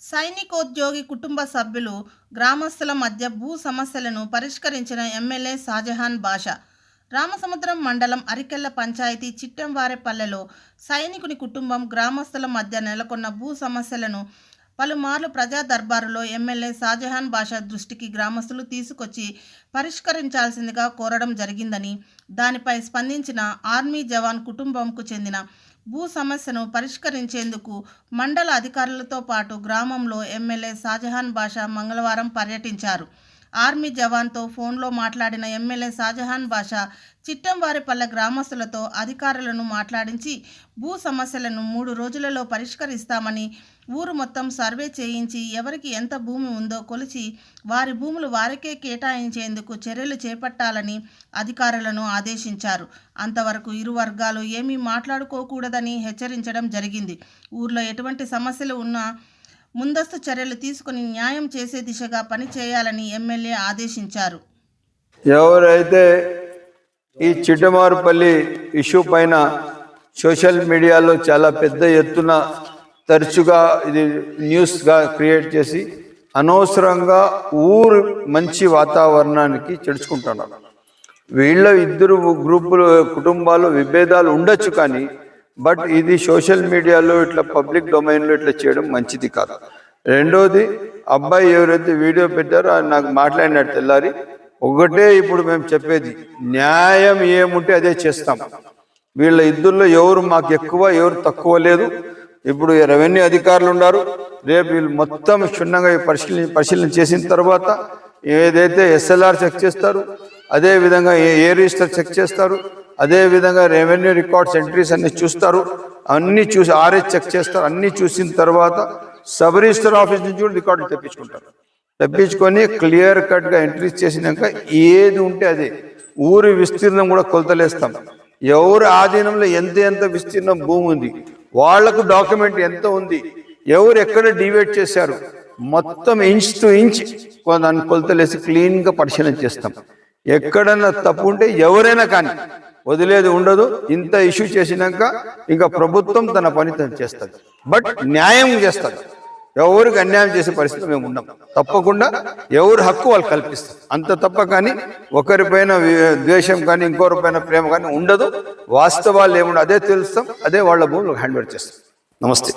సైనికోద్యోగి కుటుంబ సభ్యులు గ్రామస్తుల మధ్య భూ సమస్యలను పరిష్కరించిన ఎమ్మెల్యే షాజహాన్ బాషా. రామసముద్రం మండలం అరికెల్ల పంచాయతీ చిట్టెంవారెపల్లెలో సైనికుని కుటుంబం గ్రామస్తుల మధ్య నెలకొన్న భూ సమస్యలను పలుమార్లు ప్రజా దర్బారులో ఎమ్మెల్యే షాజహాన్ బాషా దృష్టికి గ్రామస్తులు తీసుకొచ్చి పరిష్కరించాల్సిందిగా కోరడం జరిగిందని దానిపై స్పందించిన ఆర్మీ జవాన్ కుటుంబంకు చెందిన భూ సమస్యను పరిష్కరించేందుకు మండల అధికారులతో పాటు గ్రామంలో ఎమ్మెల్యే షాజహాన్ బాషా మంగళవారం పర్యటించారు. ఆర్మీ జవాన్తో ఫోన్లో మాట్లాడిన ఎమ్మెల్యే షాజహాన్ బాషా చిట్టంవారిపల్లె గ్రామస్తులతో అధికారులను మాట్లాడించి భూ సమస్యలను మూడు రోజులలో పరిష్కరిస్తామని ఊరు మొత్తం సర్వే చేయించి ఎవరికి ఎంత భూమి ఉందో కొలిచి వారి భూములు వారికే కేటాయించేందుకు చర్యలు చేపట్టాలని అధికారులను ఆదేశించారు. అంతవరకు ఇరు వర్గాలు ఏమీ మాట్లాడుకోకూడదని హెచ్చరించడం జరిగింది. ఊర్లో ఎటువంటి సమస్యలు ఉన్నా ముందస్తు చర్యలు తీసుకుని న్యాయం చేసే దిశగా పనిచేయాలని ఎమ్మెల్యే ఆదేశించారు. ఎవరైతే ఈ చిట్టమారుపల్లి ఇష్యూ పైన సోషల్ మీడియాలో చాలా పెద్ద ఎత్తున తరచుగా ఇది న్యూస్గా క్రియేట్ చేసి అనవసరంగా ఊరు మంచి వాతావరణానికి చెడుచుకుంటున్నారు వీళ్ళ ఇద్దరు గ్రూపులు కుటుంబాలు విభేదాలు ఉండొచ్చు కానీ బట్ ఇది సోషల్ మీడియాలో ఇట్లా పబ్లిక్ డొమైన్లో ఇట్లా చేయడం మంచిది కాదు. రెండోది అబ్బాయి ఎవరైతే వీడియో పెట్టారో ఆయన నాకు మాట్లాడినట్టు తెల్లారి. ఒకటే ఇప్పుడు మేము చెప్పేది న్యాయం ఏముంటే అదే చేస్తాం. వీళ్ళ ఇద్దరులో ఎవరు మాకు ఎక్కువ ఎవరు తక్కువ లేదు. ఇప్పుడు రెవెన్యూ అధికారులు ఉన్నారు. రేపు వీళ్ళు మొత్తం క్షుణ్ణంగా పరిశీలి పరిశీలన పరిశీలన చేసిన తర్వాత ఏదైతే ఎస్ఎల్ఆర్ చెక్ చేస్తారు అదే విధంగా ఏ ఏ రిజిస్టర్ చెక్ చేస్తారు అదేవిధంగా రెవెన్యూ రికార్డ్స్ ఎంట్రీస్ అన్ని చూస్తారు. అన్నీ చూసి ఆర్ఎస్ చెక్ చేస్తారు. అన్నీ చూసిన తర్వాత సబ్ రిజిస్టర్ ఆఫీస్ నుంచి కూడా రికార్డులు తెప్పించుకుంటారు. తెప్పించుకొని క్లియర్ కట్గా ఎంట్రీస్ చేసినాక ఏది ఉంటే అదే. ఊరి విస్తీర్ణం కూడా కొలతలేస్తాం. ఎవరి ఆధీనంలో ఎంత ఎంత విస్తీర్ణం భూమి ఉంది. వాళ్ళకు డాక్యుమెంట్ ఎంత ఉంది. ఎవరు ఎక్కడ డివైడ్ చేశారు. మొత్తం ఇంచ్ టు ఇంచ్ దాన్ని కొలతలేసి క్లీన్గా పరిశీలన చేస్తాం. ఎక్కడన్నా తప్పు ఉంటే ఎవరైనా కానీ వదిలేది ఉండదు. ఇంత ఇష్యూ చేసినాక ఇంకా ప్రభుత్వం తన పని తను చేస్తుంది. బట్ న్యాయం చేస్తుంది. ఎవరికి అన్యాయం చేసే పరిస్థితి మేము ఉన్నాం. తప్పకుండా ఎవరి హక్కు వాళ్ళు కల్పిస్తారు. అంత తప్ప కానీ ఒకరిపైన ద్వేషం కానీ ఇంకొకరిపైన ప్రేమ కానీ ఉండదు. వాస్తవాలు ఏముండదు అదే తెలుస్తాం. అదే వాళ్ళ భూములు హ్యాండ్ ఓవర్ చేస్తాం. నమస్తే.